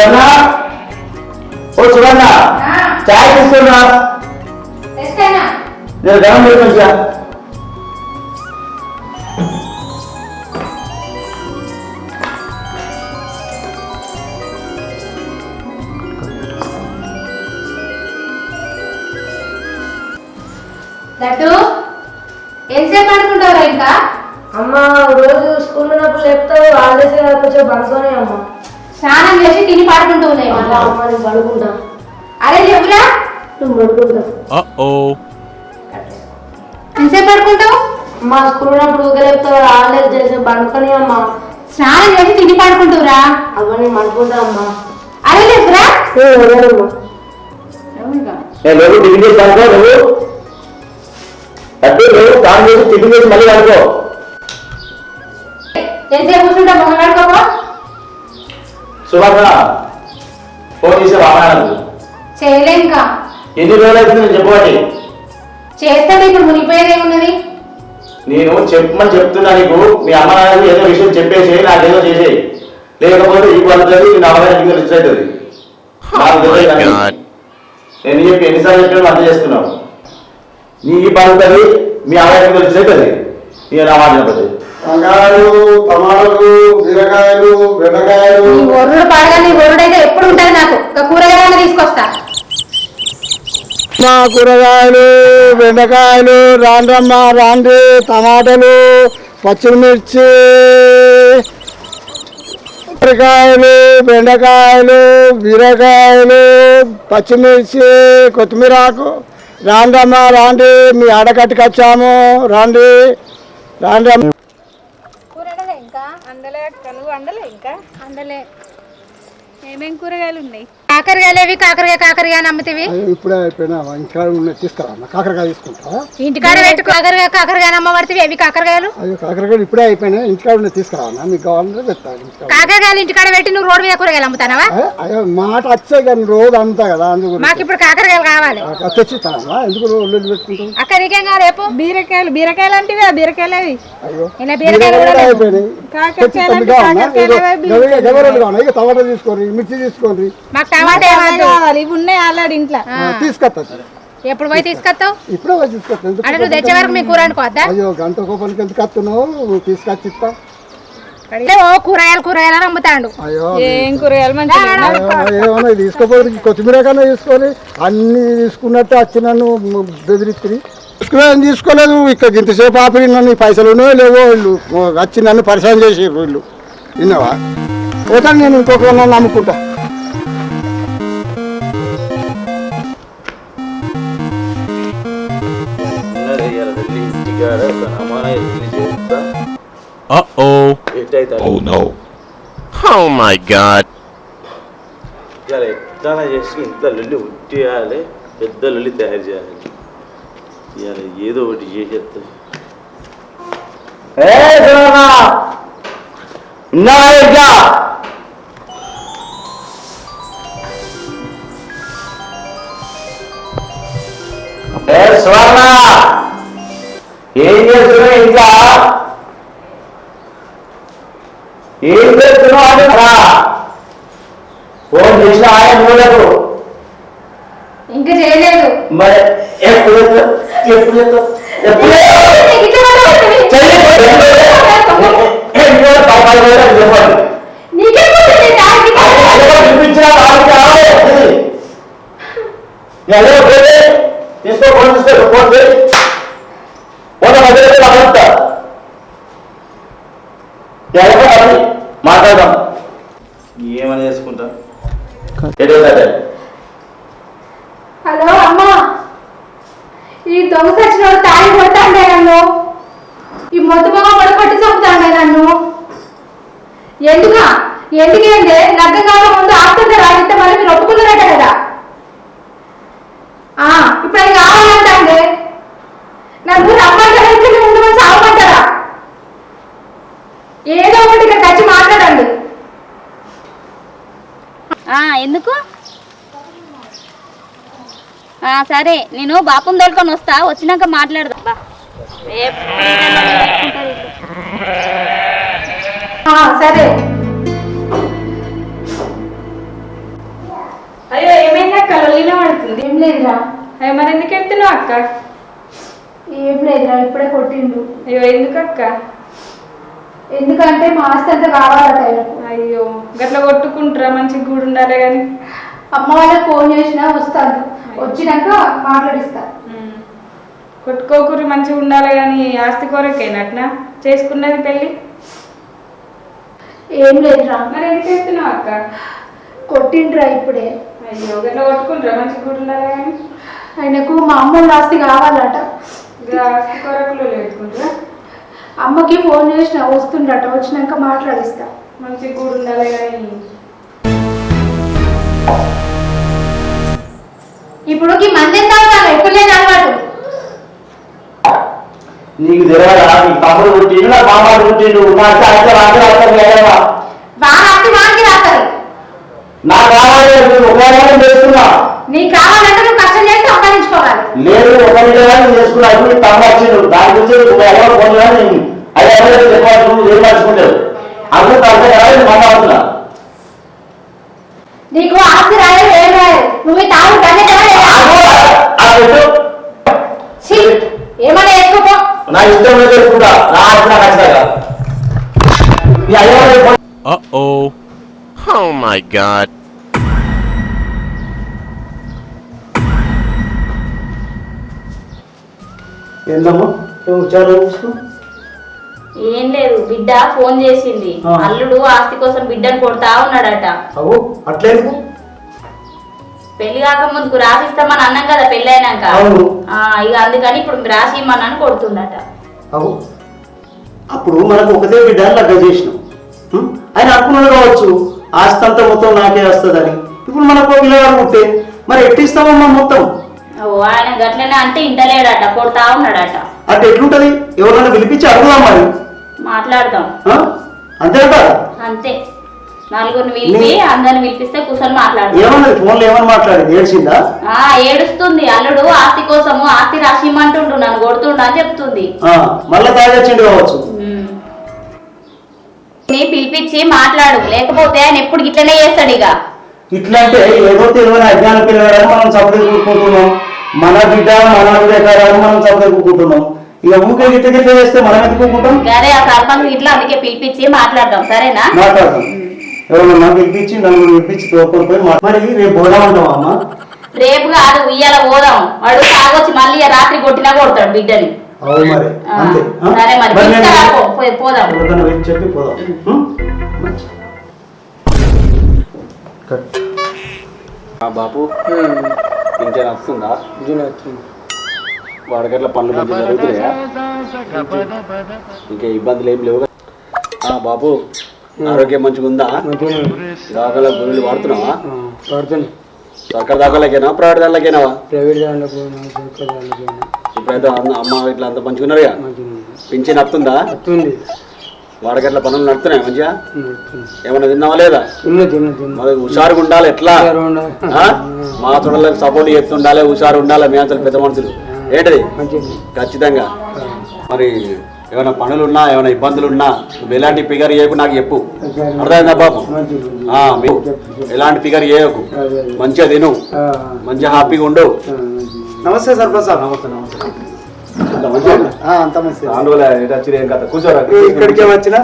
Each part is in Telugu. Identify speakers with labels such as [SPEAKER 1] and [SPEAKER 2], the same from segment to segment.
[SPEAKER 1] సువర్ణ ఓ సువర్ణ చాయ్ తీసుకున్నా
[SPEAKER 2] తెస్తానా
[SPEAKER 1] నేను గరం లేదు మంచిగా
[SPEAKER 2] లడ్డు ఎంతసేపు పడుకుంటావు?
[SPEAKER 3] అమ్మ స్కూల్ ఉన్నప్పుడు చెప్తావు హాలిడేస్ చేసి పడుకొని అమ్మ.
[SPEAKER 2] స్నానం చేసి తిని పడుకుంటావురా
[SPEAKER 3] అవ్వ నేను పడుకుంటా అమ్మ
[SPEAKER 2] అరే
[SPEAKER 1] టిఫిన్ చేసి అనుకో నువ్వు అదే నువ్వు. స్నానం చేసి టిఫిన్ చేసి మళ్ళీ అనుకో
[SPEAKER 2] ఎంతసేపు కూర్చుంటా మొహం కడుకోపో
[SPEAKER 1] సువర్ణ ఫోన్ చేసే వాహనాలు.
[SPEAKER 2] చేయలే ఇంకా.
[SPEAKER 1] ఎన్ని రోజులు నేను చెప్పబట్టి?
[SPEAKER 2] చేస్తాడు ఇప్పుడు మునిగిపోయేది ఏమున్నది
[SPEAKER 1] నేను చెప్పమని చెప్తున్నా నీకు. మీ అమ్మ నాన్నకి ఏదో విషయం చెప్పేసి నాకేదో చేసేయి. లేకపోతే ఈ పడుతుంది నేను అవగాహన రిచ్ అవుతుంది.
[SPEAKER 4] Oh.
[SPEAKER 1] నేను చెప్పి ఎన్నిసార్లు చెప్పినా అర్థం చేస్తున్నావు నీ ఈ పడుతుంది మీ అవగాహన రిచ్ అవుతుంది. నేను నా మాట చెప్పదు
[SPEAKER 5] వంకాయలు టమాటాలు బీరకాయలు బెండకాయలు.
[SPEAKER 2] నీ ఒర్రుడు పడగా నీ ఒర్రుడు అయితే ఎప్పుడు ఉంటుంది నాకు? కూరగాయలు తీసుకొస్తా.
[SPEAKER 5] మా కూరగాయలు బెండకాయలు రాండ్రమ్మ రాండ్రి టమాటాలు పచ్చిమిర్చి కూరగాయలు బెండకాయలు బీరకాయలు పచ్చిమిర్చి కొత్తిమీర ఆకు. రాండ్రమ్మ రాండి మీ ఆడకట్టుకు వచ్చాము. రాండి రాండ్రమ్మ.
[SPEAKER 2] కూరగాయలు ఇంకా?
[SPEAKER 6] అందలే ఇంకా?
[SPEAKER 2] అందలే.
[SPEAKER 6] ఏమేం కూరగాయలు ఉన్నాయి?
[SPEAKER 2] కాకరకాయలు ఏవి? కాకరకాయ కాకరకాయ నమ్ముతీవి
[SPEAKER 5] ఇప్పుడే అయిపోయినా ఇంకా ఉన్నాయి తీసుకురా కాకరకాయ తీసుకుంటా
[SPEAKER 2] ఇంటికాడ పెట్టు కాకరకాయ కాకరకాయ నమ్మబడితే ఏవి? కాకరకాయలు?
[SPEAKER 5] అయ్యో కాకరకాయలు ఇప్పుడే అయిపోయినాయి ఇంటికాడ ఉన్నాయి తీసుకురావన్నా మీకు కావాలంటే చెప్తాను
[SPEAKER 2] కాకరకాయలు ఇంటికాడ పెట్టి నువ్వు రోడ్డు మీద కూరగాయలు అమ్ముతానవా?
[SPEAKER 5] అయ్యో మాట వచ్చే కానీ రోజు అంతా కదా అందుకు
[SPEAKER 2] మాకు ఇప్పుడు కాకరకాయలు కావాలి.
[SPEAKER 5] తెచ్చిస్తానమ్మా ఎందుకు రోజు పెట్టుకుంటాం
[SPEAKER 2] అక్క నీకేం కావాలి రేపు
[SPEAKER 6] బీరకాయలు బీరకాయలు అంటే బీరకాయలు అవి.
[SPEAKER 5] అయ్యో
[SPEAKER 2] ఇలా బీరకాయలు కూడా.
[SPEAKER 5] అయిపోయినాయి.
[SPEAKER 6] కాకరకాయలు
[SPEAKER 5] తెచ్చి
[SPEAKER 6] కాకరకాయలు అవే,
[SPEAKER 5] తీసుకోండి మిర్చి తీసుకోండి.
[SPEAKER 2] మాకు టమాటా ఏమద్దు
[SPEAKER 6] కావాలి ఇవి ఉన్నాయి ఆల్రెడీ ఇంట్లో.
[SPEAKER 5] తీసుకొస్తా
[SPEAKER 2] ఎప్పుడు పోయి తీసుకొస్తావు
[SPEAKER 5] ఇప్పుడే ఎందుకు
[SPEAKER 2] అంటే నువ్వు తెచ్చే వరకు మీ కూర అనుకోవద్దా
[SPEAKER 5] అయ్యో గంట కోపానికి ఎందుకు వస్తున్నావు తీసుకొచ్చి ఇస్తా.
[SPEAKER 2] ఓ కూరగాయలు కూరగాయలు అని అమ్ముతాడు.
[SPEAKER 5] అయ్యో
[SPEAKER 6] ఏం కూరగాయలు
[SPEAKER 5] ఏమన్నా తీసుకోపోతే కొత్తిమీర కన్నా తీసుకోవాలి అన్ని తీసుకున్నట్టు వచ్చి నన్ను బెదిరిస్తుంది తీసుకునే తీసుకోలేదు? ఇక్కడ ఇంతసేపు ఆపి నన్ను పైసలు ఉన్నాయో లేవో వీళ్ళు. వచ్చి నన్ను పరిచయం చేసి వీళ్ళు. విన్నావా? పోతాను నేను ఇంకొక నమ్ముకుంటా.
[SPEAKER 4] Uh-oh. Oh no. Oh my god.
[SPEAKER 1] ఎట్లా చేసి ఇంట్లో లొల్లి ఉట్టేయాలి పెద్ద లొల్లి తయారు చేయాలి ఇవాళ ఏదో ఒకటి చేసేస్తా స్వర్ణ ఏం చేస్తున్నావు అంటే ఫోన్ చేసిన ఆయన మూలకు
[SPEAKER 2] ఇంకా చేయలేదు.
[SPEAKER 1] మరి ఎప్పుడు? ఎప్పుడు? ఎప్పుడు పోతే తీసుకో ఫోన్ తీసుకో ఫోన్ చేయి. మధ్య మాట్లాడతా ఎవరో మాట్లాడదాం. ఏమని చేసుకుంటా?
[SPEAKER 2] హలో అమ్మా. ఈ దొంగ సచిన తాగి కొట్టాడే నన్ను. ఈ మొద్దు మొగ కూడా కొట్టి చంపుతాడే నన్ను. ఎందుకా? ఎందుకంటే కాక ముందు ఆస్తుంటే రాగితే మళ్ళీ మీరు ఒప్పుకున్నారట కదా. ఆ, ఇప్పుడు అది కావాలంటే నన్ను ఉండమని సాగమంటారా ఏదో ఒకటి ఇక్కడ వచ్చి మాట్లాడండి.
[SPEAKER 7] ఎందుకు? సరే నేను బాపం తోలుకొని వస్తా వచ్చినాక మాట్లాడదా. సరే. అయ్యో ఏమైంది అక్క? లొల్లిలో
[SPEAKER 2] పడుతుంది. ఏం లేదురా.
[SPEAKER 6] అయ్యో మరి ఎందుకు వెళ్తున్నావు అక్క?
[SPEAKER 2] ఏం లేదురా ఇప్పుడే కొట్టిండు.
[SPEAKER 6] అయ్యో ఎందుకు అక్క?
[SPEAKER 2] ఎందుకంటే మా ఆస్తి అంతా కావాలట ఆయనకు
[SPEAKER 6] అయ్యో గట్ల కొట్టుకుంటారా మంచిగా కూడా ఉండాలి కానీ
[SPEAKER 2] అమ్మ వాళ్ళకి ఫోన్ చేసినా వస్తాను వచ్చినాక మాట్లాడిస్తా.
[SPEAKER 6] కొట్టుకోకూరి మంచిగా ఉండాలి కానీ ఆస్తి కొరకేనట్నా? చేసుకున్నది పెళ్ళి?
[SPEAKER 2] ఏం లేదురా.
[SPEAKER 6] మరి ఎందుకు ఎడుతున్నావు అక్క?
[SPEAKER 2] కొట్టిండ్రా ఇప్పుడే.
[SPEAKER 6] అయ్యో గట్ల కొట్టుకుంటారా మంచిగా కూడా ఉండాలి కానీ
[SPEAKER 2] ఆయనకు మా అమ్మ ఆస్తి కావాలట.
[SPEAKER 6] ఆస్తి కొరకులు పెట్టుకుంటారా
[SPEAKER 2] అమ్మకి ఫోన్ చేసిన వస్తుండట వచ్చినాక మాట్లాడిస్తా.
[SPEAKER 6] మంచిగా కూడా ఉండాలి కానీ.
[SPEAKER 2] ఇప్పుడు ఈ మంది అవుతాను ఎప్పుడు లేని అలవాటు.
[SPEAKER 1] నీకు తెలియదా? నీ తమ్ముడు పుట్టిండు నా మామాడు పుట్టిండు. నా అయితే రాత్రి రాత్రి లేదమ్మా
[SPEAKER 2] బాగా ఆస్తి వానికి రాస్తారు.
[SPEAKER 1] నాకు కావాలి నేను ఉపయోగం చేస్తున్నా
[SPEAKER 2] నీకు కావాలంటే నువ్వు కష్టం చేసి సంపాదించుకోవాలి.
[SPEAKER 1] లేదు ఒక నేను చేసుకున్నా. ఇప్పుడు నీ తమ్ముడు వచ్చిండు. దాని గురించి నువ్వు ఎవరో ఫోన్ చేయాలి అది ఎవరో చెప్పాలి నువ్వు ఏం మర్చుకుంటావు అందరూ తప్పే కదా నేను మాట్లాడుతున్నా
[SPEAKER 2] నీకు ఆస్తి రాయలేదు ఏం రాయలేదు నువ్వు ఈ తాగు గన్నే
[SPEAKER 1] ఆగు, ఆ పెట్టు.
[SPEAKER 2] ఏమన్నా వేసుకోపో
[SPEAKER 1] నా ఇష్టం మీద చేసుకుంటా నా ఆస్తి నాకు ఖచ్చితంగా నీ అయ్యవారు
[SPEAKER 4] Uh oh. Oh my god.
[SPEAKER 1] ఏందమ్మా చాలా
[SPEAKER 7] ఏం లేదు బిడ్డ ఫోన్ చేసింది. అల్లుడు ఆస్తి కోసం బిడ్డను కొడతా ఉన్నాడట.
[SPEAKER 1] అట్లేదు
[SPEAKER 7] పెళ్ళి కాక ముందుకు రాసిస్తామని అన్నాం కదా పెళ్ళి అయినాక.
[SPEAKER 1] అవును.
[SPEAKER 7] ఆ, ఇక అందుకని ఇప్పుడు రాసి ఇమ్మన్నాను కొడుతుండట
[SPEAKER 1] అప్పుడు మనకు ఒకటే బిడ్డ లగ్గ చేసినాం? ఆయన అనుకున్నాడు కావచ్చు. ఆస్తి అంతా మొత్తం నాకే వస్తుందని. ఇప్పుడు మనకు పిల్లగాడు పుట్టే మరి ఎట్టిస్తామమ్మా మొత్తం?
[SPEAKER 7] ఓ ఆయన గట్లనే అంటే ఇంటలేడట కొడతా ఉన్నాడట.
[SPEAKER 1] అటు ఎట్లుంటది ఎవరైనా పిలిపించి అడుగుదాం మరి.
[SPEAKER 7] మాట్లాడదాం. అంతే నలుగురిని పిలిపి అందరిని పిలిపిస్తే కూర్చొని మాట్లాడదాం.
[SPEAKER 1] ఏమన్నది ఫోన్లో ఏమని మాట్లాడింది? ఏడ్చిందా?
[SPEAKER 7] ఆ ఏడుస్తుంది. అల్లుడు ఆస్తి కోసము ఆస్తి రాసిమ్మంటుండు నన్ను కొడుతుండు అని చెప్తుంది.
[SPEAKER 1] మళ్ళా తాగొచ్చిండు కావచ్చు.
[SPEAKER 7] పిలిపించి మాట్లాడు. లేకపోతే ఆయన ఎప్పుడు ఇట్లనే చేస్తాడు ఇక.
[SPEAKER 1] ఇట్లా అంటే ఏదో తెలియని అజ్ఞాన పిల్లగాడని మనం సపరేట్ కూడుకుంటున్నాం మన బిడ్డ మన వివేకాలని మనం కూడుకుంటున్నాం ఇక ఊకే గిట్ట గిట్ట చేస్తే మనం కూకుంటాం
[SPEAKER 7] సరే ఆ సర్పంచ్ ఇట్లా అందుకే పిలిపించి మాట్లాడదాం సరేనా?
[SPEAKER 1] మాట్లాడతాం ఎవరన్నా పిలిపించి నలుగురు పిలిపించి తోడుకొని పోయి మరి రేపు పోదాం అంటావా అమ్మ?
[SPEAKER 7] రేపు కాదు ఇయ్యాల పోదాం వాడు తాగొచ్చి మళ్ళీ రాత్రి కొట్టినా కొడతాడు బిడ్డని.
[SPEAKER 1] అవు మరి అంతే?
[SPEAKER 7] సరే మరి పోదాం.
[SPEAKER 1] చెప్పి పోదాం. కట్.
[SPEAKER 8] ఆ బాపు? పింఛన్ వస్తుందా వాడికట్ల పనులు మంచిగా జరుగుతున్నాయా? ఇంకా ఇబ్బందులు ఏం లేవు బాపు ఆరోగ్యం మంచిగా ఉందా దాఖల గురువులు వాడుతున్నావా? సర్కార్ దాఖలకేనా? ప్రైవేట్
[SPEAKER 9] దాంట్లో
[SPEAKER 8] ఇప్పుడైతే అమ్మ ఇట్లా అంత మంచిగా ఉన్నారుగా పింఛన్ వస్తుందా
[SPEAKER 9] వస్తుంది
[SPEAKER 8] వాడికట్ల పనులు నడుతున్నాయి మంచిగా? ఏమన్నా తిన్నావా లేదా? మరి హుషారుగా ఉండాలి ఎట్లా? ఆ? మా చూడలకు సపోర్ట్ చేస్తుండాలి హుషారు ఉండాలి మీ అంతా పెద్ద మనుషులు. ఏంటిది? ఖచ్చితంగా. మరి ఏమైనా పనులు ఉన్నా ఏమైనా ఇబ్బందులు ఉన్నా నువ్వు ఎలాంటి ఫిగర్ చేయకు నాకు చెప్పు. అర్థమైందా బాబు? ఎలాంటి ఫిగర్ చేయకు మంచిగా తిను. మంచిగా హ్యాపీగా ఉండు.
[SPEAKER 9] నమస్తే సర్పంచ్ సార్
[SPEAKER 8] నమస్తే నమస్తే. అంత మంచిగా కూర్చోరా
[SPEAKER 9] ఇక్కడికే వచ్చిన?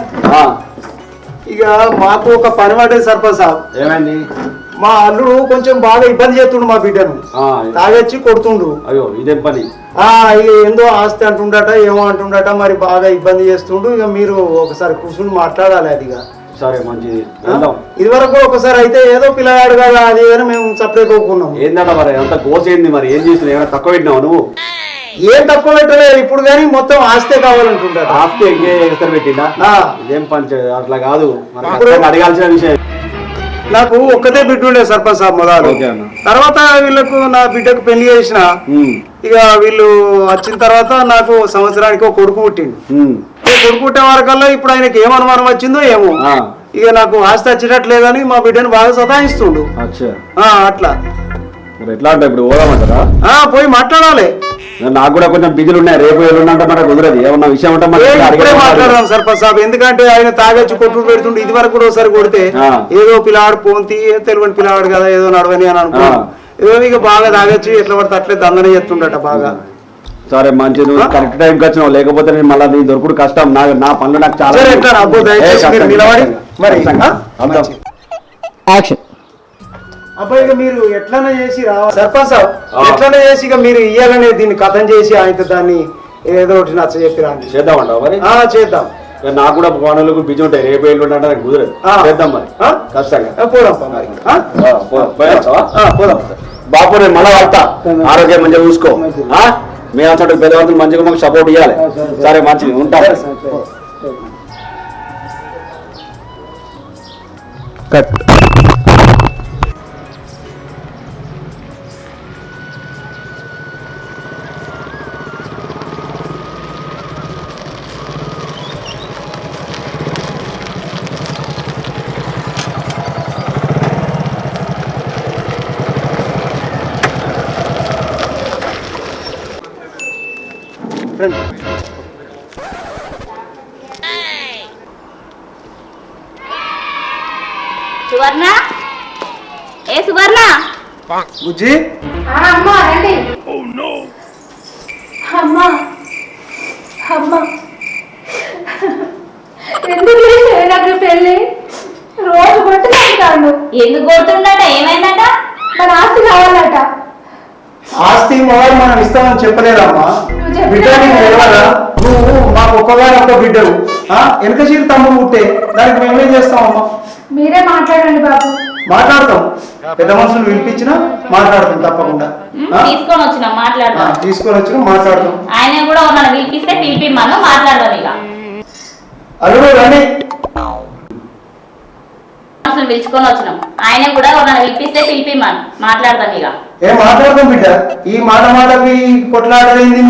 [SPEAKER 9] ఇక మాకు ఒక పని పడ్డది సర్పంచ్ సాబ్.
[SPEAKER 8] ఏమైంది?
[SPEAKER 9] మా అల్లుడు కొంచెం బాగా ఇబ్బంది చేస్తుండు మా బిడ్డను. తాగొచ్చి కొడుతుండు.
[SPEAKER 8] అయ్యో ఇదేం పని?
[SPEAKER 9] ఏందో ఆస్తి అంటుండట ఏమో అంటుండట మరి బాగా ఇబ్బంది చేస్తుండు. ఇక మీరు ఒకసారి కూర్చుని మాట్లాడాలి అది ఇక.
[SPEAKER 8] సరే మంచిది
[SPEAKER 9] ఆ?
[SPEAKER 8] వెళ్దాం.
[SPEAKER 9] ఇదివరకు ఒకసారి అయితే ఏదో పిల్లగాడు కదా అది అని మేము సపరేట్ ఒప్పుకున్నాం.
[SPEAKER 8] ఏందట మరి అంత కోసేంది మరి? ఏం చేస్తున్నావు? ఏమైనా తక్కువ పెట్టినావు నువ్వు?
[SPEAKER 9] ఏం తక్కువ పెట్టలేదు ఇప్పుడు కానీ మొత్తం ఆస్తే కావాలంటుండట
[SPEAKER 8] ఆస్తి ఎంగే ఎగస్తారు పెట్టిందా ఇదేం పని అట్లా కాదు. అడగాల్సిన విషయం.
[SPEAKER 9] నాకు ఒక్కతే బిడ్డ ఉండే సర్పంచ్ సాబ్ మొదలు. తర్వాత వీళ్ళకు నా బిడ్డకు పెళ్ళి చేసిన ఇక వీళ్ళు వచ్చిన తర్వాత నాకు సంవత్సరానికి ఒక కొడుకు పుట్టిండు. కొడుకు పుట్టే వరకల్లా ఇప్పుడు ఆయనకి ఏం అనుమానం వచ్చిందో ఏమో. ఇక నాకు ఆస్తి వచ్చేటట్లేదని మా బిడ్డను బాగా సతాయిస్తుండు. అట్లా.
[SPEAKER 8] ఎట్లా అంటే ఇప్పుడు పోదామంటారా
[SPEAKER 9] ఆ, పోయి మాట్లాడాలి.
[SPEAKER 8] నాకు కూడా కొంచెం బిజీలు ఉన్నాయి. రేపు ఎల్లుండి అంటే మనకు కుదరదు. ఏమన్నా విషయం ఉంటే
[SPEAKER 9] మాట్లాడదాం సర్పంచ్ సాబ్. ఎందుకంటే ఆయన తాగొచ్చి కొట్టుడు పెడుతుండే. ఇది వరకు కూడా ఒకసారి కొడితే. ఏదో పిల్లాడు పోంతి తెలివని పిల్లాడు కదా ఏదో నడవని అని అనుకున్నాను ఏదో ఇక బాగా తాగొచ్చి ఎట్లా పడితే అట్లే దందన చేస్తుండట బాగా.
[SPEAKER 8] సరే మంచిది నువ్వు కరెక్ట్ టైంకి వచ్చినావు. లేకపోతే నేను మళ్ళీ నీ దొరుకుడు కష్టం. నా నా పనులు నాకు చాలా
[SPEAKER 9] సరే నిలబడి. మరి. మంచిది. అబ్బాయి ఇక మీరు ఎట్లనే చేసి రావాలి సర్పంచ్
[SPEAKER 8] ఆ.
[SPEAKER 9] ఎట్లనే చేసి ఇక మీరు ఇయ్యాలనే దీన్ని కథం చేసి ఆయన దాన్ని ఏదో ఒకటి నచ్చ చెప్పి రండి
[SPEAKER 8] మరి?
[SPEAKER 9] ఆ, చేద్దాం.
[SPEAKER 8] నాకు కూడా పనులకు బిజీ ఉంటాయి. రేపు ఎల్లుండి అంటే నాకు కుదరదు. చేద్దాం మరి? ఖచ్చితంగా.
[SPEAKER 9] పోదాం
[SPEAKER 8] బాపు నేను మళ్ళా వస్తా. ఆరోగ్యం మంచిగా చూసుకో? మీ అంతటి పెద్దవంతులు మంచిగా మాకు సపోర్ట్ ఇవ్వాలి సరే మంచిది. ఉంటా.
[SPEAKER 9] రండి. బుజ్జి?
[SPEAKER 2] అమ్మా రండి. అమ్మా అమ్మా. ఎందుకు చేసేది నాకు పెళ్ళి? రోజు కొట్టి చంపుతాడు
[SPEAKER 7] ఎందుకు కొడుతుండట ఏమైందట?
[SPEAKER 2] మన ఆస్తి కావాలట.
[SPEAKER 9] ఆస్తి మొదలు మనం ఇస్తామని చెప్పలేదమ్మా. బిడ్డ నీకు తెలియదా నువ్వు మాకు ఒక్కగానే ఒక్క బిడ్డవు. ఆ? వెనక చీర తమ్ముడు పుట్టే. దానికి మేమేం చేస్తామమ్మా?
[SPEAKER 2] మీరే మాట్లాడండి బాబు.
[SPEAKER 9] మాట్లాడతాం. పెద్ద మనుషులు పిలిపించినా మాట్లాడతాం తప్పకుండా?
[SPEAKER 7] తీసుకొని వచ్చినాం
[SPEAKER 9] ఆ,
[SPEAKER 7] మాట్లాడదాం
[SPEAKER 9] తీసుకొని వచ్చినా మాట్లాడతాం.
[SPEAKER 7] ఆయన కూడా ఉన్నాడు పిలిపిస్తే పిలిపిమ్మను మాట్లాడదాం ఇక.
[SPEAKER 9] అల్లుడు రండి.
[SPEAKER 7] అసలు పిలుచుకొని వచ్చినాం. ఆయన కూడా నన్ను పిలిపిస్తే పిలిపిమ్మను మాట్లాడదాం ఇక.
[SPEAKER 9] ఏం మాట్లాడతాం బిడ్డ. ఈ మాట మాటకి కొట్లాడలేంది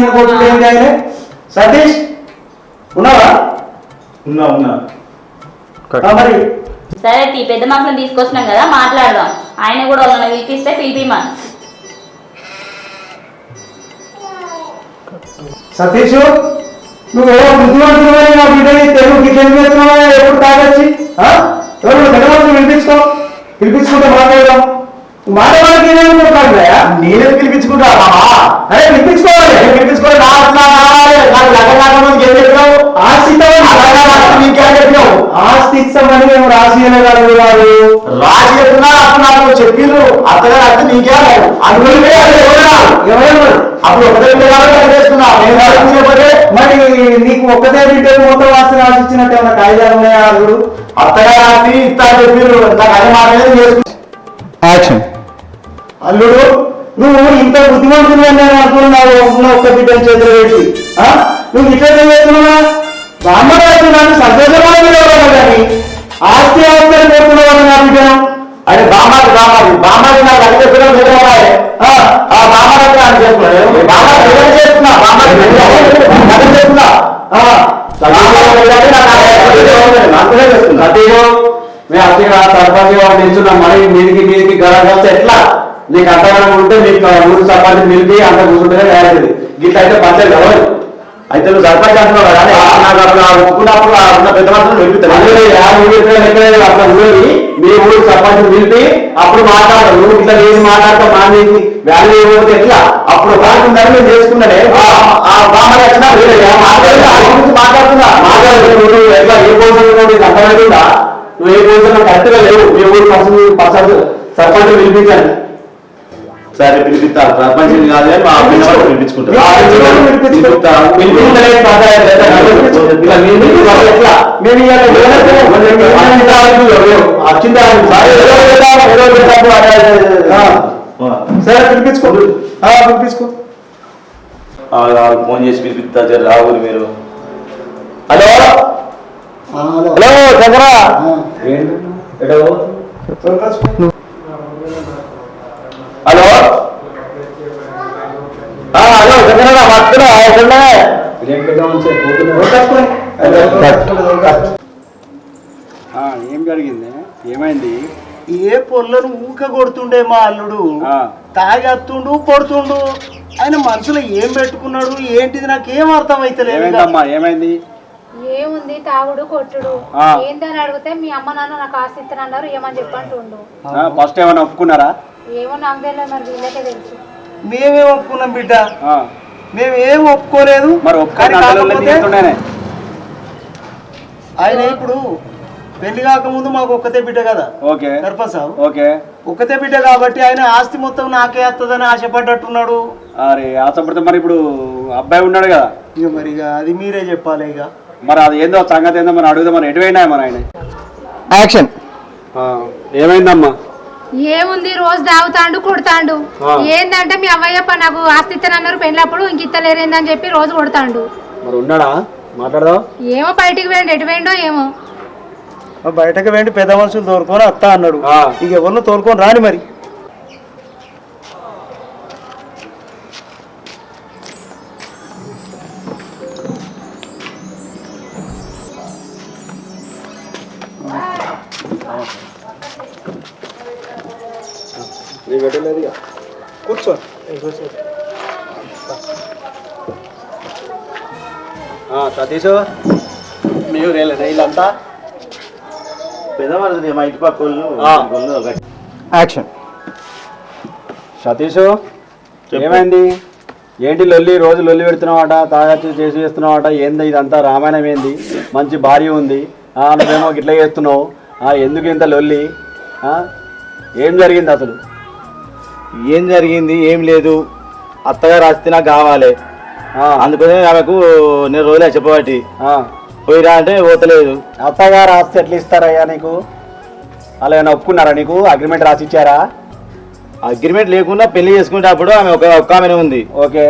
[SPEAKER 9] ఆయన. సతీష్ ఉన్నావా?
[SPEAKER 1] ఉన్నా ఉన్నా.
[SPEAKER 9] మరి
[SPEAKER 7] సరే తీ పెద్ద మాటలు తీసుకొచ్చినాం కదా మాట్లాడదాం. ఆయన కూడా వాళ్ళని పిలిపిస్తే పిలిపిమా
[SPEAKER 9] సతీష్ నువ్వు బుద్ధిమంతులమైన నా బిడ్డని తెలుగు గిట్ల చేస్తున్నావా? ఎప్పుడు తాగొచ్చి? ఎవరు పెద్ద మనుషులు పిలిపించుకో పిలిపించుకుంటే మాట్లాడదాం.
[SPEAKER 1] నేనే పిలిపించుకుంటా
[SPEAKER 9] అరే పిలిపించుకోవాలి.
[SPEAKER 1] నా నా కావాలి నాకు లగ్గ కాకముందు ఏం చెప్పినావు?
[SPEAKER 9] ఆస్తి
[SPEAKER 1] నీకేం చెప్పినావు?
[SPEAKER 9] ఆస్తి ఇస్తామని మేము రాసియలే గారు గారు
[SPEAKER 1] రాజు చెప్తున్నా అప్పుడు నాకు చెప్పిండ్రు అత్తగారు అంటే నీకే అనుకుంటే
[SPEAKER 9] ఎవరెవరు
[SPEAKER 1] అప్పుడు ఒకటే పిల్లలు చేసుకున్నా నేను రాకపోతే
[SPEAKER 9] మరి నీకు ఒక్కదే బిడ్డ మొత్తం ఆస్తి రాసిచ్చినట్టు ఏమైనా కాయిదాలు ఉన్నాయా? అల్లుడు
[SPEAKER 1] అత్తగారు ఆస్తి ఇస్తా చెప్పిండ్రు నాకు అదే మాట మీద చేసుకున్నా
[SPEAKER 5] యాక్షన్
[SPEAKER 9] అల్లుడు నువ్వు ఇంత బుద్ధిమంతులుగా నేను అనుకున్నావు ఉన్న ఒక్క బిడ్డని చేతులు పెట్టి నువ్వు ఇట్లా చేస్తున్నావా బామ్మరాజు నాకు సంతోషమైన కానీ ఆస్తి ఆస్తి అని కోరుకున్నావు నా బిడ్డను
[SPEAKER 1] అంటే బామ్మాది బామ్మాది బామ్మాది నాకు అది చెప్పినా వేరే
[SPEAKER 9] ఆ,
[SPEAKER 1] ఆ బామ్మాది అని చెప్తున్నాడు బామ్మాది ఏదైనా చేస్తున్నా బామ్మాది అదే చేస్తున్నా
[SPEAKER 9] ఆ,
[SPEAKER 8] సతీష్ మీ అత్తగా సర్పంచ్ వాడు నిల్చున్నా మరి మీదికి మీదికి గరం ఎట్లా నీకు అంతగానం ఉంటే మీకు ఊరు సర్పంచ్ నిలిపి అంత కూర్చుంటే వేరేది గిట్ల అయితే పంచాయతీ కలవదు అయితే నువ్వు సర్పంచ్ అంటున్నావు కదా నాకు ఒప్పుకున్నప్పుడు ఉన్న పెద్ద మనుషులు నిలుపుతాను అట్లా ఊరి మీ ఊరు సర్పంచ్ నిలిపి అప్పుడు మాట్లాడు నువ్వు ఇట్లా నేను మాట్లాడతావు మా నీకు వాల్యూ ఇవ్వకపోతే ఎట్లా? అప్పుడు కాకుండా నేను చేసుకున్నాడే ఆ బామ్మ వచ్చినా వేరే మాట్లాడుతున్నా. మాట్లాడుతున్నా మాట్లాడు ఎట్లా ఏ పోషన్ అర్థమవుతుందా నువ్వు ఏ పోషన్ కరెక్ట్గా లేవు. మీ ఊరు పర్సన్ పర్సన్ సర్పంచ్ పిలిపించండి సరే పిలిపిస్తారు. సర్పంచ్ కాదు కానీ మా పిల్లవాడు పిలిపించుకుంటారు. సరే.
[SPEAKER 9] సరే పిలిపించుకో. ఆ, పిలిపించుకో.
[SPEAKER 1] ఫోన్ చేసి పిలిపిస్తా. జర రావురు మీరు.
[SPEAKER 8] హలో? Hello Chandra hello? ఆ, హలో చంద్రనా
[SPEAKER 5] ఏం జరిగింది? ఏమైంది?
[SPEAKER 9] ఏ పొల్లను ఊక కొడుతుండే మా అల్లుడు.
[SPEAKER 5] ఆ.
[SPEAKER 9] తాగత్తుండు కొడుతుండు ఆయన మనసులో ఏం పెట్టుకున్నాడు ఏంటిది నాకేం అర్థం అయితలేదు
[SPEAKER 5] ఏమైందమ్మా? ఏమైంది?
[SPEAKER 2] ఏముంది? తాగుడు కొట్టుడు.
[SPEAKER 5] ఆ.
[SPEAKER 2] ఏందని అడిగితే మీ అమ్మ నాన్న నాకు ఆస్తి ఇస్తానన్నారు ఏమని చెప్పంటుండు.
[SPEAKER 5] ఫస్ట్ ఏమైనా ఒప్పుకున్నారా?
[SPEAKER 2] ఏమో నాకు తెలియదు మరి వీళ్ళకే తెలుసు.
[SPEAKER 9] మేమేం ఒప్పుకున్నాం బిడ్డ?
[SPEAKER 8] ఆ,
[SPEAKER 9] మేము ఏం ఒప్పుకోలేదు
[SPEAKER 8] మరి
[SPEAKER 9] ఆయన ఇప్పుడు పెళ్ళి కాకముందు మాకు ఒక్కతే బిడ్డ కదా
[SPEAKER 8] ఓకే.
[SPEAKER 9] గర్భసావు
[SPEAKER 8] ఓకే.
[SPEAKER 9] ఒక్కతే బిడ్డ కాబట్టి ఆయన ఆస్తి మొత్తం నాకే వస్తుందని ఆశపడ్డట్టున్నాడు.
[SPEAKER 8] అరే ఆశపడితే మరి ఇప్పుడు అబ్బాయి ఉన్నాడు కదా.
[SPEAKER 9] ఇక మరి ఇక అది మీరే చెప్పాలి ఇక
[SPEAKER 8] మరి అది ఏందో సంగతి ఏందో మరి అడుగుదాం మరి ఎటువైనా మరి ఆయన?
[SPEAKER 9] యాక్షన్.
[SPEAKER 8] ఆ, ఏమైందమ్మా?
[SPEAKER 2] ఏముంది? రోజు దాగుతాండు కొడతాండు. ఏందంటే మీ అవ్వయ్యప్ప నాకు ఆస్తి ఇస్తానన్నారు పెళ్ళప్పుడు ఇంక ఇత్తలేరేందని చెప్పి రోజు కొడతాండు.
[SPEAKER 8] మరి ఉన్నాడా? మాట్లాడదాం.
[SPEAKER 2] ఏమో బయటికి పోయిండు ఎటు పోయిండో ఏమో.
[SPEAKER 9] బయటకు వెండి పెద్ద మనుషులు తోలుకొని అత్త అన్నాడు. ఇక ఎవరిని తోలుకొని రాని మరి.
[SPEAKER 8] సతీష్ మీరు వీళ్ళంతా
[SPEAKER 1] పెద్దవాళ్ళు మా ఇంటి పక్క వాళ్ళు
[SPEAKER 9] యాక్షన్
[SPEAKER 8] సతీష్ ఏమైంది? ఏంటి లొల్లి? రోజు లొల్లి పెడుతున్నావాట తాగచ్చు చేసి చేస్తున్నావాట ఏంది ఇదంతా? రామాయణం ఏంది? మంచి భార్య ఉంది. ఆ, నువ్వేమో ఇట్లా చేస్తున్నావు. ఆ, ఎందుకు ఇంత లొల్లి? ఆ, ఏం జరిగింది అసలు?
[SPEAKER 1] ఏం జరిగింది? ఏం లేదు. అత్తగారు ఆస్తి నాకు కావాలి.
[SPEAKER 8] ఆ,
[SPEAKER 1] అందుకనే ఆమెకు నేను రోజులే చెప్పబట్టి.
[SPEAKER 8] ఆ,
[SPEAKER 1] పోయిరా అంటే పోతలేదు.
[SPEAKER 8] అత్తగారు ఆస్తి ఎట్లా ఇస్తారయ్యా నీకు? అలా ఏమైనా ఒప్పుకున్నారా నీకు? అగ్రిమెంట్ రాసి ఇచ్చారా?
[SPEAKER 1] అగ్రిమెంట్ లేకుండా పెళ్ళి చేసుకునేటప్పుడు ఆమె ఒక ఒక్క ఆమెనే ఉంది.
[SPEAKER 8] ఓకే.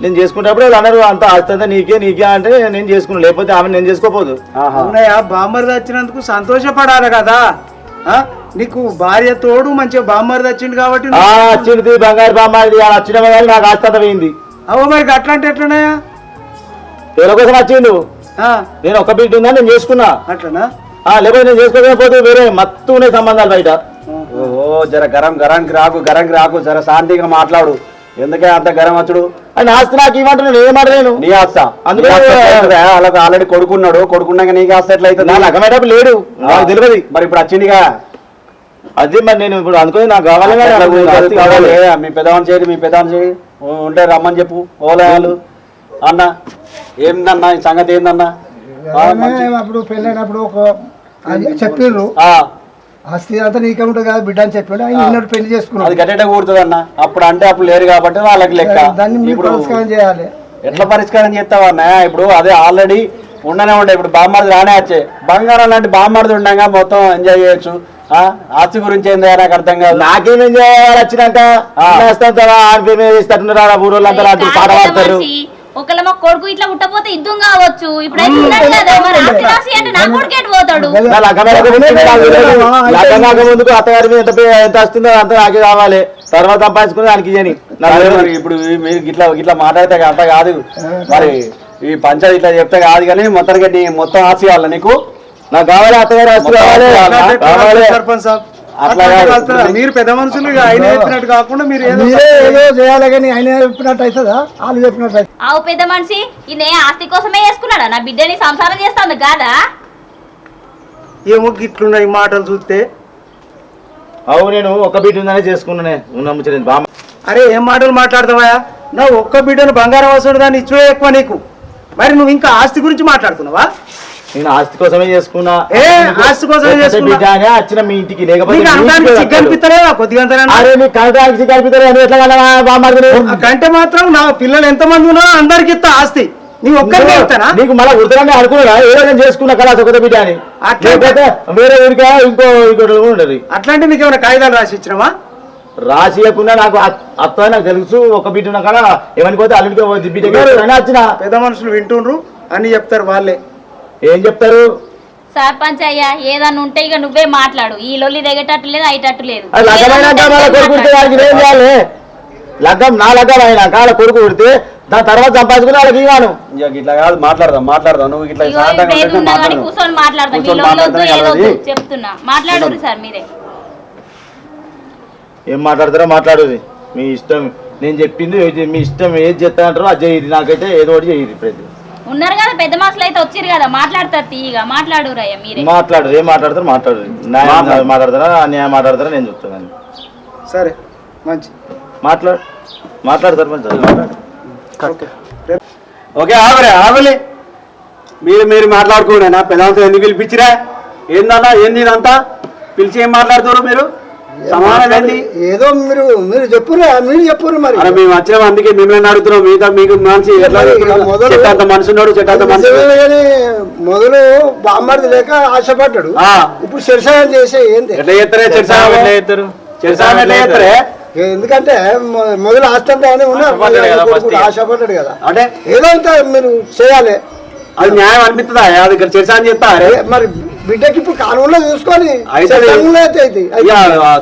[SPEAKER 1] నేను చేసుకునేటప్పుడు వాళ్ళు అన్నారు అంత ఆస్తి అంతా నీకే నీకే అంటే నేను చేసుకున్నాను లేకపోతే ఆమె నేను చేసుకోపోదు.
[SPEAKER 9] అవునయ్యా బామ్మరిది వచ్చినందుకు సంతోషపడాలి కదా. ఆ? నీకు భార్య తోడు మంచిగా బామ్మరిది వచ్చింది కాబట్టి
[SPEAKER 1] బంగారు బామ్మ ఇది ఆ వచ్చిన నాకు ఆస్తి పోయింది.
[SPEAKER 9] అవ్వ మరి అట్లాంటి ఎట్లనయ్యా
[SPEAKER 1] ఎవరి కోసం వచ్చిండు?
[SPEAKER 9] ఆ,
[SPEAKER 1] నేను ఒక బిడ్డ ఉందని నేను చేసుకున్నా.
[SPEAKER 9] అట్లనా?
[SPEAKER 1] ఆ, లేకపోతే నేను చేసుకోకపోతే వేరే మత్తు ఉన్నాయి సంబంధాలు బయట.
[SPEAKER 8] ఓ జర గరం గరానికి రాకు గరంకి రాకు జర శాంతిగా మాట్లాడు. ఎందుకే అంత గరం వచ్చుడు?
[SPEAKER 1] ఆయన ఆస్తి నాకు ఇవ్వమంటున్నాను నేను ఏమంటలేను
[SPEAKER 8] నీ ఆస్త.
[SPEAKER 1] అందుకే-
[SPEAKER 8] అలాగే ఆల్రెడీ కొడుకున్నాడు. కొడుకున్నాక నీకు ఆస్త ఎట్లయితే
[SPEAKER 1] నా లగ్గమేటప్పుడు లేడు. నాకు తెలియదు.
[SPEAKER 8] మరి ఇప్పుడు వచ్చిందిగా?
[SPEAKER 1] అదే మరి నేను ఇప్పుడు అనుకుని నాకు కావాలి
[SPEAKER 8] మీ పెద్దవాని చేయి మీ పెద్దవాని చేయి. ఓ, ఉంటే రమ్మని చెప్పు. ఓలయాలు అన్న ఏందన్నా ఈ సంగతి ఏందన్నా?
[SPEAKER 5] అప్పుడు పెళ్ళైనప్పుడు ఒక అది చెప్పిండ్రు ఆస్తి అంతా నీకే ఉంటుంది కదా బిడ్డ అని చెప్పిండు ఆయన నిన్నటి పెళ్ళి
[SPEAKER 8] అది
[SPEAKER 5] చేసుకున్నాడు.
[SPEAKER 8] గట్టెట కూడుతుంది అన్న అప్పుడు అంటే అప్పుడు లేరు కాబట్టి వాళ్ళకి లెక్క.
[SPEAKER 5] దాన్ని పరిష్కారం చేయాలి.
[SPEAKER 8] ఎట్లా పరిష్కారం చేస్తావా అన్నయ్య ఇప్పుడు అదే ఆల్రెడీ ఉండనే ఉండే. ఇప్పుడు బామ్మడిది రానే వచ్చే. బంగారం లాంటి బామ్మడిది ఉండగా మొత్తం ఎంజాయ్ చేయొచ్చు. ఆస్తి గురించి ఏంది నాకు అర్థం కాదు.
[SPEAKER 1] నాకేమేం చేయాలి? వచ్చినాక పాట పాడతారు.
[SPEAKER 7] ఒకళ్ళ మా కొడుకు ఇట్లా పుట్టపోతే యుద్ధం కావచ్చు.
[SPEAKER 1] కాకముందుకు అత్తగారి మీద ఎంత వస్తుందో అంత నాకే కావాలి. తర్వాత సంపాదించుకుని దానికి ఇయ్యని.
[SPEAKER 8] ఇప్పుడు మీరు ఇట్లా ఇట్లా మాట్లాడితే అంత కాదు. మరి ఈ పంచాయతీ ఇట్లా చెప్తే కాదు కానీ మొత్తానికి నీ మొత్తం కావాలా నీకు?
[SPEAKER 1] నాకు కావాలి అత్తగారు ఆస్తి కావాలి.
[SPEAKER 9] సర్పంచ్ సాబ్.
[SPEAKER 8] అట్లా.
[SPEAKER 9] మీరు పెద్ద మనుషులు ఆయన చెప్పినట్టు కాకుండా మీరు ఏదో
[SPEAKER 5] చేయాలి. కానీ ఆయన చెప్పినట్టు అవుతుందా? వాళ్ళు చెప్పినట్టు అవుతుందా?
[SPEAKER 7] ఆవు పెద్ద మనిషి ఈయన ఆస్తి కోసమే చేసుకున్నాడా? నా బిడ్డని సంసారం చేస్తాంది కాదా?
[SPEAKER 9] ఏమో గిట్లున్నాయి మాటలు చూస్తే.
[SPEAKER 1] అవు నేను ఒక బిడ్డ ఉందనే చేసుకున్నానే ఉన్న ముచ్చలేదు బామ్మ.
[SPEAKER 9] అరే ఏం మాటలు మాట్లాడతావా నా ఒక్క బిడ్డను బంగారం అవసరం దాన్ని ఇచ్చుడే ఎక్కువ నీకు. మరి నువ్వు ఇంకా ఆస్తి గురించి మాట్లాడుతున్నావా?
[SPEAKER 1] నేను ఆస్తి కోసమే చేసుకున్నా.
[SPEAKER 9] ఏ, ఆస్తి కోసమే చేసుకున్నా?
[SPEAKER 1] వచ్చిన మీ ఇంటికి లేకపోతే
[SPEAKER 9] కంటే మాత్రం నా పిల్లలు ఎంతమంది ఉన్నారో అందరికి ఇస్తా ఆస్తి. నీ ఒక్కరికే ఇస్తానా?
[SPEAKER 1] నీకు మళ్ళీ ఉడతానని అనుకున్నా ఏదో నేను చేసుకున్నా కదా ఒక బిడ్డ అని
[SPEAKER 9] అట్లా-
[SPEAKER 1] వేరే ఊరికా ఇంకో ఇంకోటి ఉండదు.
[SPEAKER 9] అట్లాంటి నీకు ఏమైనా కాగితాలు రాసి ఇచ్చినావా?
[SPEAKER 1] రాసియకుండా నాకు అత్- అత్త నాకు తెలుసు ఒక బిడ్డ ఉన్నా కదా ఏమనుకోతే అల్లుడికి బిడ్డ వచ్చిన
[SPEAKER 9] పెద్ద మనుషులు వింటుండ్రు అని చెప్తారు వాళ్ళే.
[SPEAKER 1] ఏం చెప్తారు?
[SPEAKER 7] సర్పంచ్ అయ్యా ఏదన్నా ఉంటే ఇక నువ్వే మాట్లాడు. ఈ లొల్లి దిగేటట్టు లేదు అయ్యేటట్టు లేదు.
[SPEAKER 1] లగ్గం నా లగ్గం అయినాక వాళ్ళ కొడుకు ఉడితే దాని తర్వాత సంపాదించుకుని వాళ్ళకి ఇవ్వను
[SPEAKER 8] ఇక ఇట్లా కాదు మాట్లాడదాం మాట్లాడదాం. నువ్వు ఇట్లా మాట్లాడదాం.
[SPEAKER 7] కూర్చొని మాట్లాడదాం. చెప్తున్నా. సార్ మీరే.
[SPEAKER 1] ఏం మాట్లాడతారో మాట్లాడు మీ ఇష్టం నేను చెప్పింది ఏది- మీ ఇష్టం ఏది చేస్తానంటారో అది చేయరు నాకైతే ఏదో ఒకటి చేయరు ప్రతి
[SPEAKER 7] ఉన్నారు కదా పెద్ద మనుషులు అయితే వచ్చిర్రు కదా మాట్లాడతారు తీయగా మాట్లాడు రయ్య మీరే.
[SPEAKER 1] మాట్లాడరు ఏం మాట్లాడతారు మాట్లాడరు న్యాయం మాట్లాడతారా అన్యాయం మాట్లాడతారా నేను చెప్తాను
[SPEAKER 9] సరే మంచి.
[SPEAKER 1] మాట్లాడు మాట్లాడు సర్పంచ్ మాట్లాడు.
[SPEAKER 8] ఓకే. ఆగరే ఆగలే మీరు మీరు మాట్లాడుకోండి నా పెదాంతో ఎందుకు పిలిపించిరా? ఏందన్నా ఏంది ఇదంతా? పిలిచి ఏం మాట్లాడుతున్నారు మీరు? సమానం ఏంది
[SPEAKER 5] మీరు మీరు చెప్పురా మీరు చెప్పురు మరి.
[SPEAKER 8] అరే మేము వచ్చినాం అందుకే మిమ్మల్ని అడుగుతున్నాం. మిగతా మీకు
[SPEAKER 5] మొదలు-
[SPEAKER 8] చెట్టంత మనిషి ఉన్నాడు చెట్టంత మనిషి
[SPEAKER 5] మొదలు బామ్మడిది లేక ఆశపడ్డాడు.
[SPEAKER 8] ఆ.
[SPEAKER 5] ఇప్పుడు శిరసాయం చేసే ఏంది?
[SPEAKER 8] ఎట్లా చేస్తారే చెరసానం
[SPEAKER 1] ఎట్లా చేస్తారు?
[SPEAKER 8] చెరసానం ఎట్లా చేస్తారే?
[SPEAKER 5] ఎందుకంటే మొదలు ఆస్తంతా ఆయన ఉన్నా
[SPEAKER 1] ఆశపడ్డాడు కదా
[SPEAKER 8] అంటే
[SPEAKER 5] ఏదో మీరు చేయాలి.
[SPEAKER 8] అది న్యాయం అనిపిస్తుందా? అది ఇక్కడ చేస్తా? అరే.
[SPEAKER 5] ఏ, మరి బిడ్డకి ఇప్పుడు కాలంలో చూసుకొని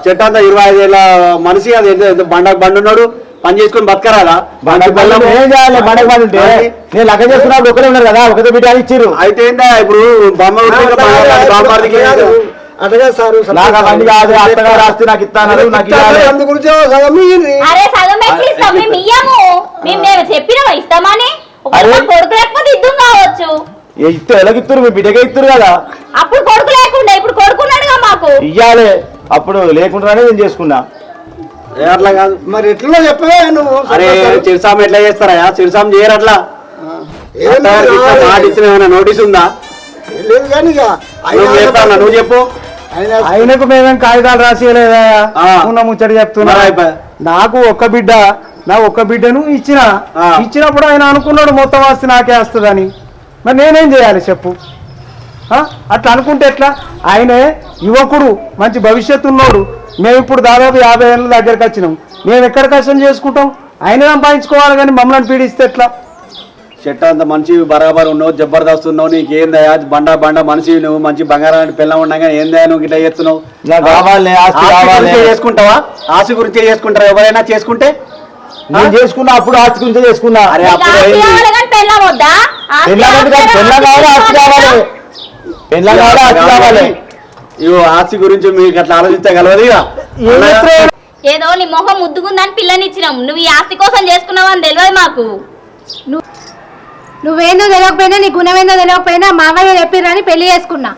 [SPEAKER 8] చెట్టంతా ఇరవై ఐదు ఏళ్ళ మనిషి అది బండ బండి ఉన్నాడు పని చేసుకొని బతకరాదా?
[SPEAKER 1] బండకు బెల్లం ఏం చేయాలి? బండకు బండి ఉంటే నేను లెక్క చేసుకున్నప్పుడు ఒకరే ఉన్నారు కదా ఒకటే బిడ్డ అని ఇచ్చిర్రు.
[SPEAKER 8] అయితే ఏందా ఇప్పుడు బొమ్మ ఉడికి బామ్మడికి
[SPEAKER 5] అటగా సారు
[SPEAKER 1] నాకు అవన్నీ కాదు అత్తగారు ఆస్తి నాకు ఇస్తాను నాకు ఇవ్వాలి
[SPEAKER 5] అందు గురించి సగం మిగిలింది.
[SPEAKER 7] అరే సగం ఎట్లా ఇస్తాం మేము ఇయ్యము. మేము మేము చెప్పినామా ఇస్తామని. కొడుకు లేకపోతే ఇద్దాం కావచ్చు.
[SPEAKER 1] ఏ ఇస్తారు ఎలాగ ఇస్తారు మీ బిడ్డకే ఇస్తారు కదా.
[SPEAKER 7] అప్పుడు కొడుకు లేకుండా ఇప్పుడు కొడుకున్నాడుగా మాకు.
[SPEAKER 1] ఇయ్యాలి. అప్పుడు లేకుండానే నేను చేసుకున్నా.
[SPEAKER 8] అట్లా కాదు.
[SPEAKER 5] మరి ఎట్లా చెప్పవే నువ్వు?
[SPEAKER 8] అరే చిరుసాం ఎట్లా చేస్తారా? చిరుసాం చేయరు అట్లా. నోటీస్ ఉందా?
[SPEAKER 5] లేదు కానీ
[SPEAKER 8] నువ్వు చెప్పు.
[SPEAKER 5] ఆయన
[SPEAKER 9] ఆయనకు మేమేం కాగితాలు రాసియలేదా?
[SPEAKER 8] ఆ.
[SPEAKER 9] ఉన్న ముచ్చట చెప్తున్నా. నాకు ఒక్క బిడ్డ నా ఒక్క బిడ్డను ఇచ్చిన. ఇచ్చినప్పుడు ఆయన అనుకున్నాడు మొత్తం ఆస్తి నాకే వస్తుందని. మరి నేనేం చేయాలి చెప్పు? అట్లా అనుకుంటే ఎట్లా? ఆయనే యువకుడు మంచి భవిష్యత్తు ఉన్నోడు. మేము ఇప్పుడు దాదాపు యాభై ఏళ్ళ దగ్గరికి వచ్చినాం. మేము ఎక్కడ కష్టం చేసుకుంటాం? ఆయన సంపాదించుకోవాలి కానీ మమ్మల్ని పీడిస్తే ఎట్లా?
[SPEAKER 8] చెట్టు అంత మంచి బరాబర్ ఉన్నావు జబర్దస్త్ ఉన్నావు నీకు ఏందయ్యా బండ బండ మనిషి నువ్వు మంచి బంగారం పిల్ల ఉండగా ఏందయ్యా నువ్వు ఇట్లా చేస్తున్నావు? చేసుకుంటావా? ఆస్తి గురించే చేసుకుంటారా? ఎవరైనా చేసుకుంటే?
[SPEAKER 1] నేను చేసుకున్నా అప్పుడు ఆస్తి గురించి చేసుకున్నా.
[SPEAKER 8] అరే అప్పుడు
[SPEAKER 7] ఆస్తి
[SPEAKER 8] ఏంది?
[SPEAKER 7] కావాలి కానీ పెళ్ళాం వద్దా? ఆస్తి
[SPEAKER 1] పెళ్ళ
[SPEAKER 7] ఆస్తి
[SPEAKER 1] పెళ్ళ కావాలి ఆస్తి కావాలి. పెళ్ళ కావాలి ఆస్తి కావాలి.
[SPEAKER 8] ఇగో ఆస్తి గురించి మీకు అట్లా ఆలోచిస్తే కలవదు
[SPEAKER 7] ఏదో నీ మొహం ముద్దుగుందని పిల్లనిచ్చినాం. నువ్వు ఈ ఆస్తి కోసం చేసుకున్నావు అని తెలియదు మాకు.
[SPEAKER 2] నువ్వేందో తెలియకపోయినా నీ గుణమేందో తెలియకపోయినా మా అవ్వయ్య చెప్పిర్రని పెళ్ళి చేసుకున్నా.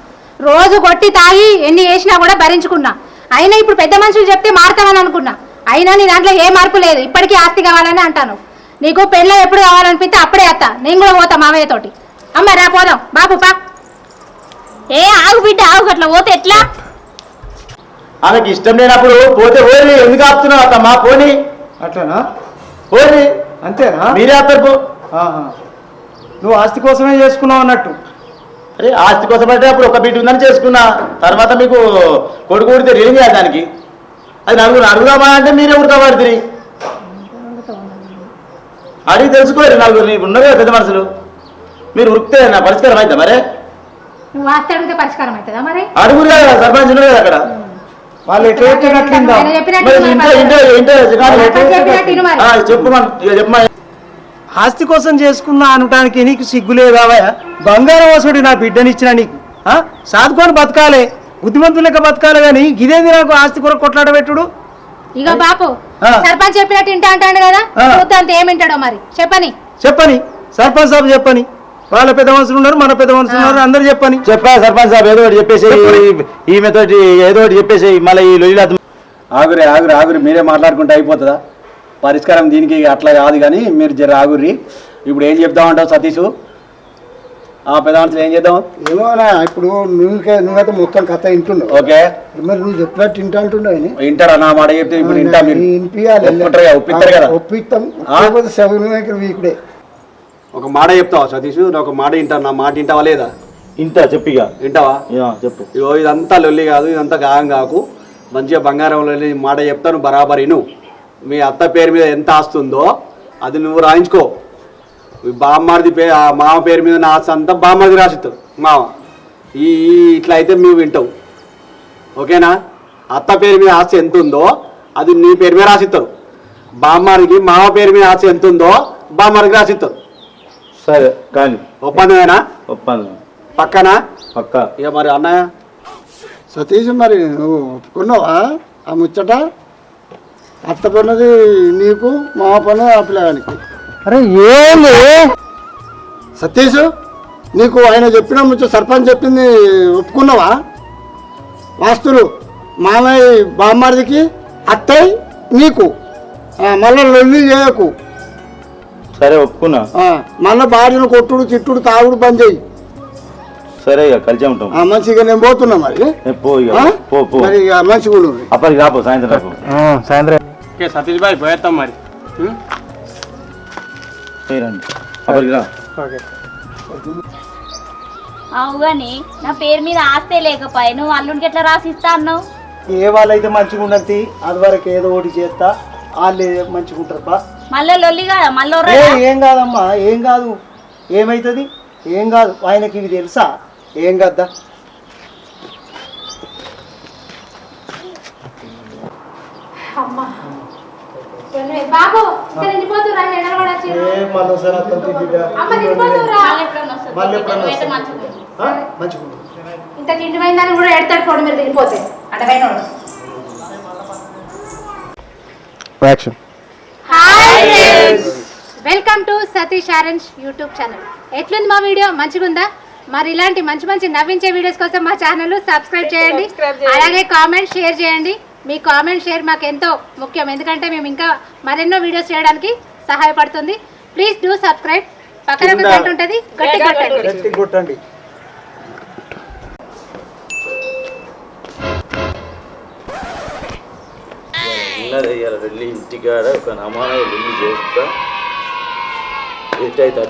[SPEAKER 2] రోజు కొట్టి తాగి ఎన్ని చేసినా కూడా భరించుకున్నా. అయినా ఇప్పుడు పెద్ద మనుషులు చెప్తే మారుతామని అనుకున్నా. అయినా నీ దాంట్లో ఏ మార్పు లేదు. ఇప్పటికీ ఆస్తి కావాలని అంటాను. నీకు పెళ్ళ ఎప్పుడు కావాలనిపిస్తే అప్పుడే అత్త. నేను కూడా పోతా మావయ్య తోటి. అమ్మ రా పోదాం. బాబు పా
[SPEAKER 7] ఏ ఆగు బిడ్డ ఆగు. అట్లా పోతే ఎట్లా?
[SPEAKER 1] ఆమెకి ఇష్టం లేనప్పుడు పోతే పోయి ఎందుకు ఆపుతున్నావు అత్తమ్మా? పోని.
[SPEAKER 9] అట్లనా?
[SPEAKER 1] పోని
[SPEAKER 9] అంతేనా?
[SPEAKER 1] మీరే
[SPEAKER 9] ఆహా. నువ్వు ఆస్తి కోసమే చేసుకున్నావు అన్నట్టు.
[SPEAKER 1] అరే ఆస్తి కోసం అంటే అప్పుడు ఒక బిడ్డ ఉందని చేసుకున్నా. తర్వాత మీకు కొడుకు కొడితే రిలీజ్ చేయాలి దానికి. అది నలుగురు అడుగుదామా అంటే మీరే ఉడతా పడుతుంది అడిగి తెలుసుకోరు నలుగురు ఉన్నారు కదా పెద్ద మనుషులు. మీరు ఉరికితే నా పరిష్కారం అయితే మరే?
[SPEAKER 2] నువ్వు ఆస్తి అడిగితే పరిష్కారం అవుతుందా మరి?
[SPEAKER 1] అడుగురు కదా సర్పంచ్ ఉన్నారు కదా అక్కడ.
[SPEAKER 9] వాళ్ళు ఎట్లా చెప్పినట్లుందా ఆస్తి కోసం చేసుకున్నా అనటానికి నీకు సిగ్గులేదావా బంగారం వసుడి నా బిడ్డనిచ్చిన నీకు ఆ? సాదుకొని బతకాలే. బుద్ధిమంతులు లెక్క బతకాలి కానీ ఇదేంది నాకు ఆస్తి కొరకు కొట్లాడబెట్టుడు?
[SPEAKER 2] ఇగో బాపు
[SPEAKER 9] ఆ.
[SPEAKER 2] సర్పంచ్ చెప్పినట్టు ఇంటా అంటాడు కదా. చూద్దాం ఏమింటాడో మరి. చెప్పని.
[SPEAKER 9] చెప్పని. సర్పంచ్ సాబ్ చెప్పని. వాళ్ళ పెద్ద మనుషులు ఉన్నారు మన పెద్ద మనుషులు ఉన్నారు అందరు చెప్పని.
[SPEAKER 1] చెప్పా సర్పంచ్ సాబ్? ఏదో ఒకటి చెప్పేసి ఈమెతోటి ఏదో ఒకటి చెప్పేసి మళ్ళీ ఈ లొల్లిలో
[SPEAKER 8] ఆగురి ఆగురి ఆగురి మీరే మాట్లాడుకుంటే అయిపోతుందా? పరిష్కారం దీనికి అట్లా కాదు కానీ మీరు జర ఆగురి ఇప్పుడు ఏం చెప్తామంటావు సతీష్? ఆ మనుషులు ఏం చేద్దాం?
[SPEAKER 5] ఏమోనా ఇప్పుడు నువ్వుకే నువ్వైతే మొత్తం కథ వింటున్నావు.
[SPEAKER 8] ఓకే.
[SPEAKER 5] మరి నువ్వు చెప్పినట్టు వింటా అంటున్నావు ఆయన.
[SPEAKER 8] వింటారా? నా మాట చెప్తే ఇప్పుడు వింటా మీరు. ఒప్పుకుంటారు కదా ఒప్పిస్తారు కదా.
[SPEAKER 5] ఆ, ఒప్పిస్తాం? ఒప్పుకోకపోతే సెవెన్ వీకుడే.
[SPEAKER 8] ఒక మాట చెప్తావా సతీష్? నేను ఒక మాట వింటాను. నా మాట వింటావా లేదా?
[SPEAKER 1] ఇంత చెప్పిగా
[SPEAKER 8] వింటావా?
[SPEAKER 1] చెప్పు.
[SPEAKER 8] ఇగో ఇదంతా లొల్లి కాదు ఇదంతా గాయం కాకు. మంచిగా బంగారం లొల్లి మాట చెప్తాను బరాబర్ ఇను మీ అత్త పేరు మీద ఎంత ఆస్తుందో అది నువ్వు రాయించుకో. ఈ బామ్మడిది పే ఆ మామ పేరు మీద నా అంతా బామ్మడిది రాసిస్తావు మామ. ఈ ఇట్లా అయితే నువ్వు వింటావు ఓకేనా? అత్త పేరు మీద ఆస్తి ఎంత ఉందో అది నీ పేరు మీద రాసిస్తారు బామ్మడికి మామ పేరు మీద ఆస్తి ఎంత ఉందో బామ్మడికి రాసిస్తారు
[SPEAKER 1] సరే కానీ.
[SPEAKER 8] ఒప్పందమేనా?
[SPEAKER 1] ఒప్పంది.
[SPEAKER 8] పక్కనా?
[SPEAKER 1] పక్క.
[SPEAKER 8] ఇక మరి అన్నయ్య?
[SPEAKER 5] సతీష్ మరి నువ్వు ఒప్పుకున్నావా? ఆ ముచ్చట? అత్త పన్నది నీకు మా పని ఆ పిల్లగానికి.
[SPEAKER 9] అరే ఏంది?
[SPEAKER 5] సతీష్ నీకు ఆయన చెప్పిన ముచ్చట సర్పంచ్ చెప్పింది ఒప్పుకున్నావా? వాస్తులు మామయ్య బామ్మారిదికి అత్తయ్య నీకు. ఆ, మళ్ళా లొల్లి చేయకు.
[SPEAKER 1] సరే ఒప్పుకున్నా.
[SPEAKER 5] మళ్ళా భార్యను కొట్టుడు తిట్టుడు తాగుడు బంద్ చేయి.
[SPEAKER 1] సరే ఇక కలిసే ఉంటాం.
[SPEAKER 5] ఆ, మంచిగా నేను పోతున్నా మరి. మరి ఇక మంచిగా
[SPEAKER 1] అప్పటికి రాపో సాయంత్రం రాపో.
[SPEAKER 9] సాయంత్రం.
[SPEAKER 10] సతీష్ భాయ్ పోయేస్తాం మరి.
[SPEAKER 1] రండి అప్పటికి రా
[SPEAKER 7] అవు కానీ నా పేరు మీద ఆస్తే లేకపోయి నువ్వు అల్లుడికి ఎట్లా రాసిస్తా అన్నావు?
[SPEAKER 9] ఏ వాళ్ళైతే మంచిగా ఉండదు అది వరకు ఏదో ఒకటి చేస్తా వాళ్ళు మంచిగా ఉంటారు పా
[SPEAKER 7] మళ్ళీ లొల్లి కాదా? మళ్ళీ
[SPEAKER 9] ఏ ఏం కాదమ్మా ఏం కాదు. ఏమవుతుంది ఏం కాదు. ఆయనకి ఇవి తెలుసా? ఏం కద్దా?
[SPEAKER 2] అమ్మా. బాబు ఇక్కడ నిండిపోతురా ఎండలు కూడా వచ్చి
[SPEAKER 9] మళ్ళీసారి అతను
[SPEAKER 2] అమ్మ నిండిపోతురా
[SPEAKER 9] మళ్ళీ ఎప్పుడన్నా
[SPEAKER 7] నువ్వైతే
[SPEAKER 9] వస్తావు.
[SPEAKER 7] మంచిగా
[SPEAKER 9] మంచిగా ఉండు.
[SPEAKER 2] ఇంత తిండి పోయిందని కూడా ఎడతాడు పోడు మీరు తినిపోతే. అడగైన
[SPEAKER 9] action
[SPEAKER 2] hi welcome to Satish orange YouTube channel ఎట్లుంది మా వీడియో? మంచిగా ఉందా మరి ఇలాంటి మంచి మంచి నవ్వించే వీడియోస్ కోసం మా ఛానల్ సబ్స్క్రైబ్ చేయండి. అలాగే కామెంట్ షేర్ చేయండి. మీ కామెంట్ షేర్ మాకు ఎంతో ముఖ్యం. ఎందుకంటే మేము ఇంకా మరెన్నో వీడియోస్ చేయడానికి సహాయపడుతుంది. ప్లీజ్ డూ సబ్స్క్రైబ్ పక్కన ఒక గంట ఉంటుంది. గట్టి కొట్టండి.
[SPEAKER 1] వెళ్ళి ఇంటికాడ ఒక నమాన వెళ్ళి చేస్తా. ఎట్ అయితే